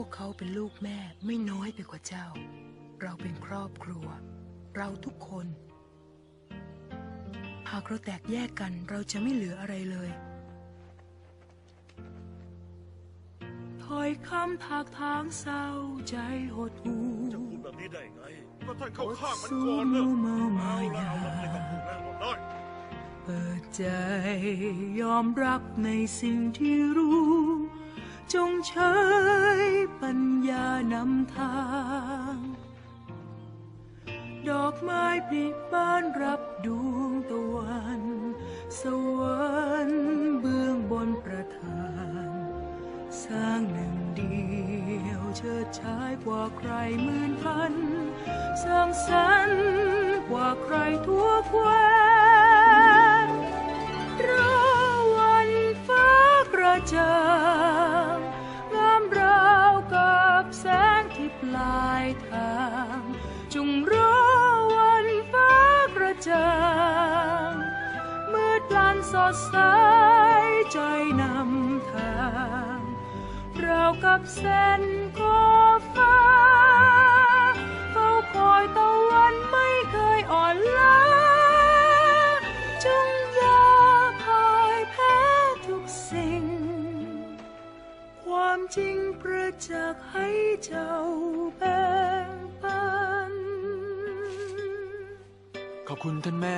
วกเขาเป็นลูกแม่ไม่น้อยไปกว่าเจ้า เราเป็นครอบครัว เราทุกคน หากเราแตกแยกกันเราจะไม่เหลืออะไรเลยถอยคำถากทางเศร้าใจหดหูจะพูดแบบนี้ได้ไงก็ท่านเข้าข้างมันสู้ก่อนเนอะเมามาเอายาละเอาละไม่ต้องพูดแล้วหมดเลยเปิดใจยอมรับในสิ่งที่รู้ จงใช้ปัญญานำทาง ดอกไม้ปลิบานรับดวงตะวัน สวรรค์เบื้องบนประทาน สร้างหนึ่งเดียวเชิดชายกว่าใครหมื่นพัน สร้างสรรค์กว่าใครทั่วแควนรอวันฟ้ากระจ่างายทาง จงรอวันฟ้ากระจ่างมืดลันสดใสใจนำทางเรากับเส้นขอบฟ้าเฝ้าคอยตะวันไม่เคยอ่อนล้าจงอย่าพ่ายแพ้ทุกสิ่ง ความจริงประจักษ์ให้เจ้าแบ่ ขอบคุณท่านแม่